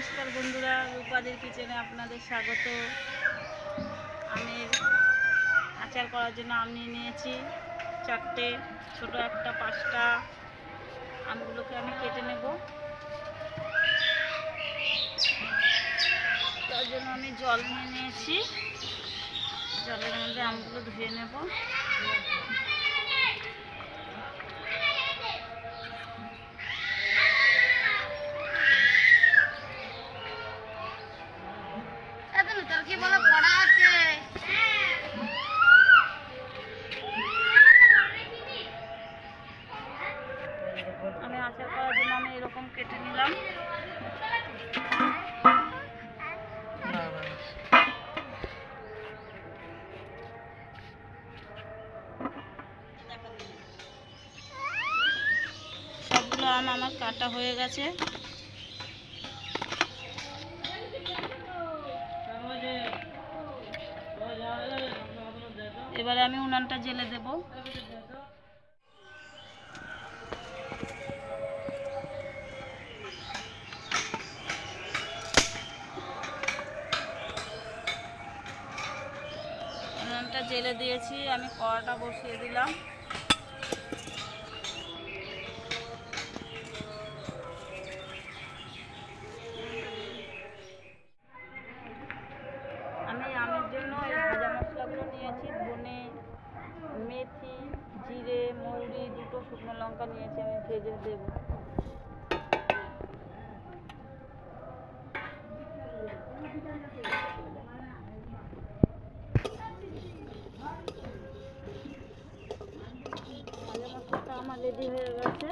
নমস্কার বন্ধুরা, রূপাদের কিচেনে আপনাদের স্বাগত। আমের আচার করার জন্য আম নিয়ে নিয়েছি, চারটে, ছোট একটা, পাঁচটা। আমগুলোকে আমি কেটে নেব। তার জন্য আমি জল নিয়ে নিয়েছি। জলের মধ্যে আমগুলো ধুয়ে নেব। তোর কি বলে আমি আচার করার জন্য আমি এরকম কেটে নিলাম। সবগুলো আম আমার কাটা হয়ে গেছে। এবারে আমি উনানটা জেলে দেব। উনানটা জেলে দিয়েছি আমি কড়াটা বসিয়ে দিলাম। শুকনো লঙ্কা নিয়েছি, আমি ভেজে দেবো। আমার রেডি হয়ে গেছে।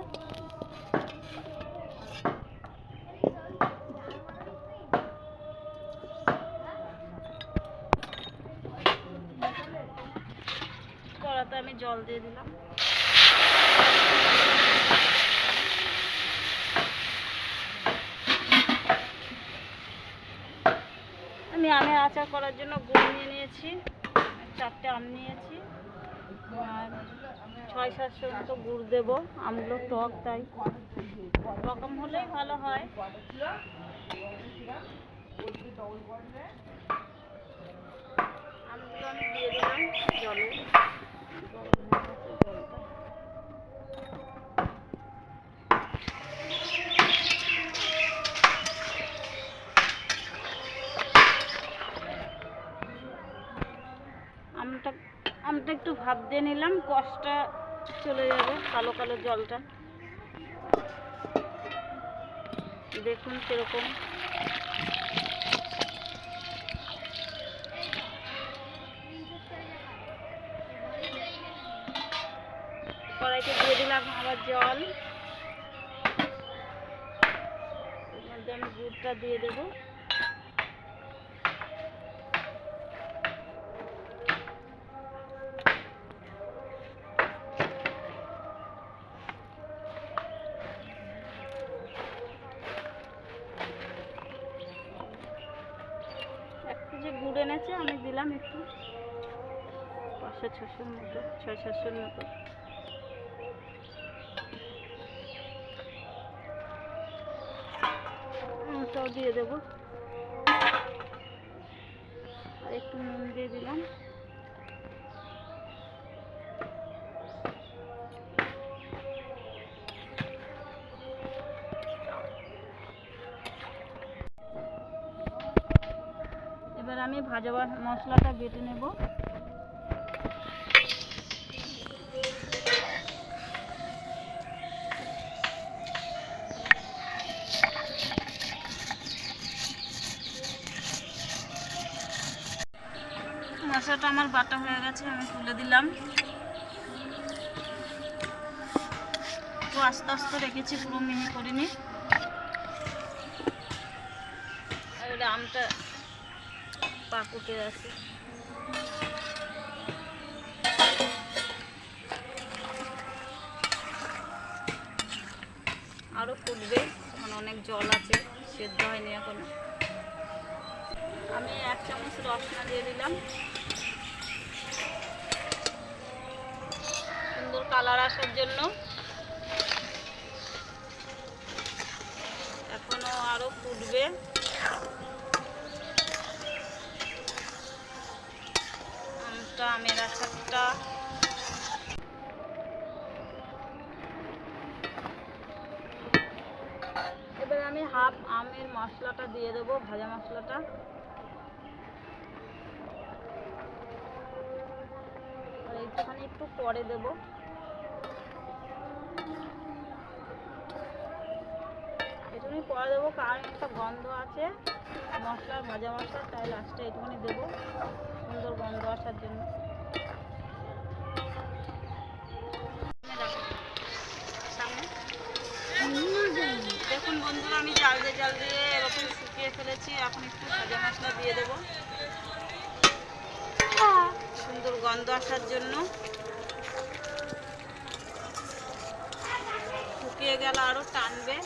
কড়াতে আমি জল দিয়ে দিলাম আমি আমের আচার করার জন্য গুড় নিয়ে নিয়েছি। চারটে আম নিয়েছি। আর ছয় সাতশো মতো গুড় দেবো, আমগুলো টক তাই। রকম হলেই ভালো হয়। আমি দিয়ে দিলাম জলে। একটু ভাপ দিয়ে নিলাম কষটা চলে যাবে, কালো কালো জলটা। দেখুন কীরকম। কড়াইতে দিয়ে দিলাম আবার জল। এর মধ্যে আমি গুড়টা দিয়ে দেবো। গুড় এনেছে, আমি দিলাম একটু। পাঁচশো ছশোর মতো, ছয়, সাতশোর মতো। দিয়ে দেবো। আর একটু নুন দিয়ে দিলাম। আমি ভাজা মশলাটা বেটে নেব। মশলাটা আমার বাটা হয়ে গেছে, আমি তুলে দিলাম। একটু আস্তে আস্তে রেখেছি, পুরো মিহি করিনি আর আমটা পাকুটে আছে আরও ফুটবে, এখন অনেক জল আছে, সেদ্ধ হয়নি এখনও। আমি এক চামচ রসনা দিয়ে দিলাম। সুন্দর কালার আসার জন্য। এখনও আরও ফুটবে। আমের আচারটা এবার আমি হাফ আমের মশলাটা দিয়ে দেবো, ভাজা মশলাটা। একটুখানি একটু পরে দেবো। একটুখানি পরে দেবো, কারণ একটা গন্ধ আছে। মশলার ভাজা মশলা, তাই লাস্টে একটুখানি দেবো, সুন্দর গন্ধ আসার জন্য সামনে দেখুন বন্ধুরা, আমি জাল দিয়ে জাল দিয়ে এরকম শুকিয়ে ফেলেছি। এখন একটু ভাজা মশলা দিয়ে দেবো। সুন্দর গন্ধ আসার জন্য। শুকিয়ে গেলে আরও টানবে।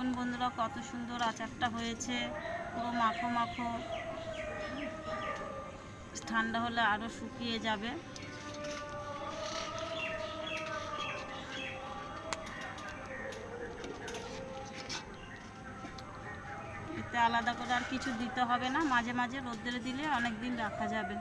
দেখুন বন্ধুরা, কত সুন্দর আচারটা হয়েছে। পুরো মাখো মাখো। ঠান্ডা হলে আরও শুকিয়ে যাবে। এতে আলাদা করে আর কিছু দিতে হবে না। মাঝে মাঝে রোদ্রে দিলে অনেক দিন রাখা যাবে।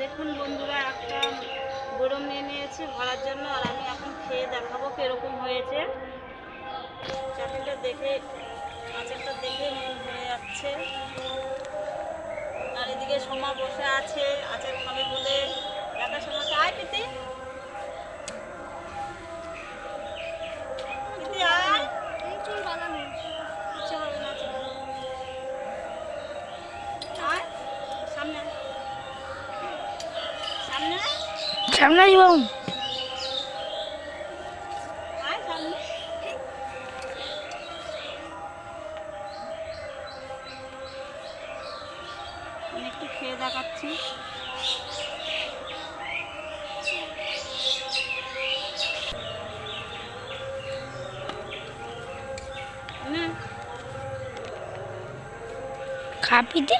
দেখুন বন্ধুরা, একটা গরম নিয়ে নিয়েছি ভরার জন্য, আর আমি এখন খেয়ে দেখাবো কীরকম হয়েছে। চাটনিটা দেখে, আচারটা দেখে মন হয়ে যাচ্ছে। আর এদিকে সোমা বসে আছে, আচার খাবে বলে। একা সোমাকে আয় পিতি সামনে আমি একটু খেয়ে দেখাচ্ছি। নে, খাপিতে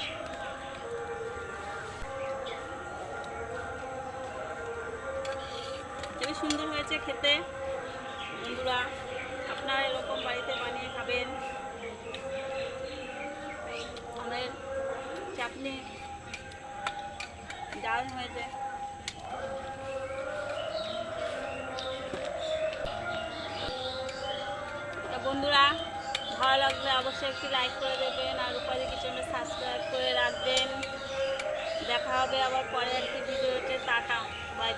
সুন্দর হয়েছে খেতে। বন্ধুরা, আপনারা এরকম বাড়িতে বানিয়ে খাবেন। আমাদের চাটনি ডাল হয়েছে। বন্ধুরা, ভালো লাগলে অবশ্যই একটি লাইক করে দেবেন আর উপাধি কিচেনে সাবস্ক্রাইব করে রাখবেন। দেখা হবে আবার পরে একটি ভিডিওতে। Tata bye